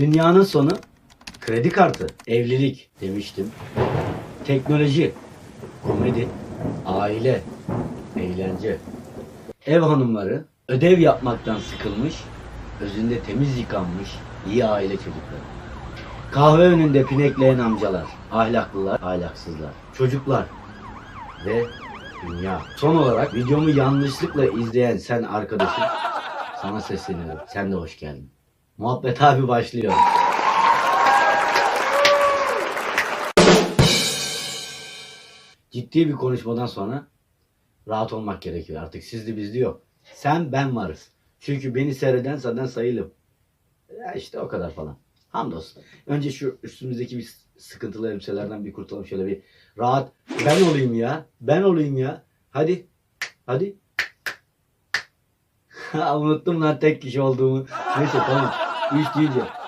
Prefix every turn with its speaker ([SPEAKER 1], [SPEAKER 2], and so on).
[SPEAKER 1] Dünyanın sonu kredi kartı, evlilik demiştim. Teknoloji, komedi, aile, eğlence. Ev hanımları ödev yapmaktan sıkılmış, özünde temiz yıkanmış iyi aile çocukları. Kahve önünde pinekleyen amcalar, ahlaklılar, ahlaksızlar, çocuklar ve dünya. Son olarak videomu yanlışlıkla izleyen sen arkadaşım sana sesleniyorum. Sen de hoş geldin. Muhabbet abi başlıyor. Ciddi bir konuşmadan sonra rahat olmak gerekiyor. Artık sizli bizli yok. Sen ben varız. Çünkü beni seyreden zaten sayılım. Ya işte o kadar falan. Hamdolsun. Önce şu üstümüzdeki bir sıkıntılı elbiselerden bir kurtulalım şöyle bir rahat. Ben olayım ya. Ben olayım ya. Hadi. Hadi. Ha, Unuttum lan tek kişi olduğumu. Neyse tamam. их едят.